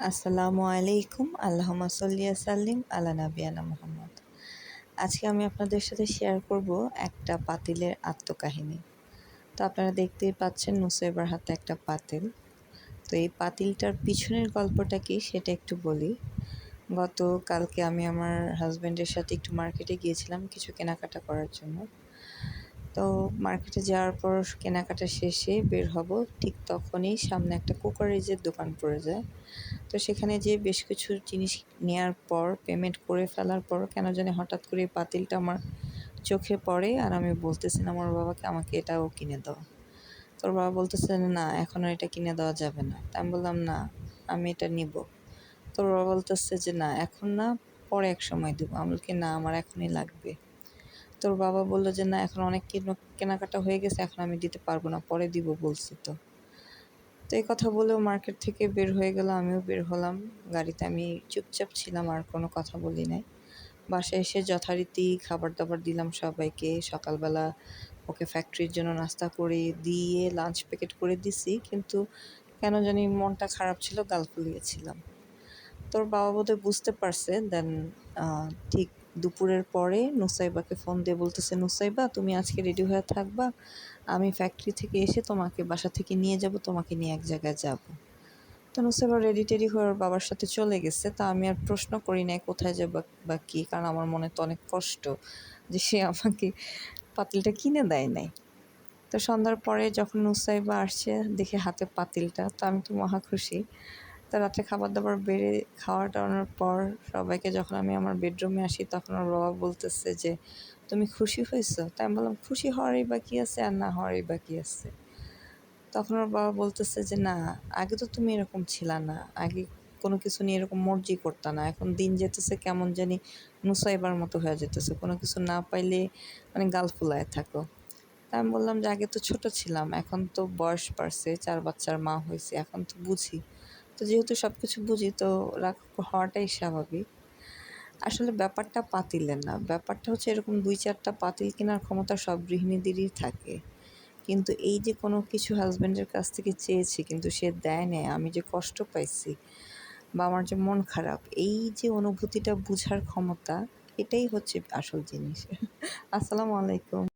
আসসালামু আলাইকুম আল্লাহমা সাল্লি সাল্লিম আলা নাবিয়ানা মোহাম্মদ। আজকে আমি আপনাদের সাথে শেয়ার করব একটা পাতিলের আত্মকাহিনী। তো আপনারা দেখতেই পাচ্ছেন নুসাইবার হাতে একটা পাতিল তো এই পাতিলটার পিছনের গল্পটা কি সেটা একটু বলি। গত কালকে আমি আমার হাজব্যান্ডের সাথে একটু মার্কেটে গিয়েছিলাম কিছু কেনাকাটা করার জন্য। তো মার্কেটে যাওয়ার পর কেনাকাটা শেষে বের হব। ঠিক তখনই সামনে একটা কুকারেজের দোকান পড়ে যায়। তো সেখানে যে বেশ কিছু জিনিস নেওয়ার পর পেমেন্ট করে ফেলার পর কেন জানি হঠাৎ করে পাতিলটা আমার চোখে পড়ে আর আমি বলতেছিলাম, আমার বাবাকে আমাকে এটাও কিনে দাও। তোর বাবা বলতেছে, না এখনও এটা কিনে দেওয়া যাবে না। তা আমি বললাম, না, আমি এটা নিব। তোর বাবা বলতেছে যে, না, এখন না, পরে এক সময় দেবো। আমি বলছি না, আমার এখনই লাগবে। তোর বাবা বলল যে, না, এখন অনেক কেনাকাটা হয়ে গেছে, এখন আমি দিতে পারব না, পরে দিব, বলছি তো। তো এই কথা বলেও মার্কেট থেকে বের হয়ে গেল, আমিও বের হলাম। গাড়িতে আমি চুপচাপ ছিলাম, আর কোনো কথা বলি নাই। বাসায় এসে যথারীতি খাবার দাবার দিলাম সবাইকে। সকালবেলা ওকে ফ্যাক্টরির জন্য নাস্তা করে দিয়ে লাঞ্চ প্যাকেট করে দিছি, কিন্তু কেন জানি মনটা খারাপ ছিল, গাল ফুলিয়েছিলাম। তোর বাবা বোধহয় বুঝতে পারছে দেন ঠিক দুপুরের পরে নুসাইবাকে ফোন দিয়ে বলতেছে, নুসাইবা, তুমি আজকে রেডি হয়ে থাকবা? আমি ফ্যাক্টরি থেকে এসে তোমাকে বাসা থেকে নিয়ে যাব, তোমাকে নিয়ে এক জায়গায় যাব। তো নুসাইবা রেডি টেডি হয়ে ওর বাবার সাথে চলে গেছে। তা আমি আর প্রশ্ন করি নাই কোথায় যাব বা কী, কারণ আমার মনে তো অনেক কষ্ট যে সে আমাকে পাতিলটা কিনে দেয় নাই। তো সন্ধ্যার পরে যখন নুসাইবা আসছে, দেখে হাতে পাতিলটা, তো আমি তো মহা খুশি। তো রাত্রে খাবার দাবার বেড়ে খাওয়া টাওয়ানোর পর সবাইকে যখন আমি আমার বেডরুমে আসি, তখন ওর বাবা বলতেছে যে, তুমি খুশি হয়েছো? তাই আমি বললাম, খুশি হওয়ারই বাকি আছে আর না হওয়ারই বাকি আছে। তখন ওর বাবা বলতেছে যে, না, আগে তো তুমি এরকম ছিলা না। আগে কোনো কিছু নিয়ে এরকম মর্জি করতা না। এখন দিন যেতেছে, কেমন জানি নুসাইবার মতো হয়ে যেতেছে। কোনো কিছু না পাইলে মানে গাল ফুলায় থাকো। তা আমি বললাম যে, আগে তো ছোট ছিলাম। এখন তো বয়স বাড়ছে, চার বাচ্চার মা হয়েছে। এখন তো বুঝি। তো যেহেতু সব কিছু বুঝি, তো রাগ হওয়াটাই স্বাভাবিক। আসলে ব্যাপারটা পাতিলের না। ব্যাপারটা হচ্ছে এরকম দুই চারটা পাতিল কেনার ক্ষমতা সব গৃহিণীদেরই থাকে। কিন্তু এই যে কোনো কিছু হাজব্যান্ডের কাছ থেকে চেয়েছি, কিন্তু সে দেয় নেয় আমি যে কষ্ট পাইছি বা আমার যে মন খারাপ, এই যে অনুভূতিটা বুঝার ক্ষমতা, এটাই হচ্ছে আসল জিনিস। আসসালামু আলাইকুম।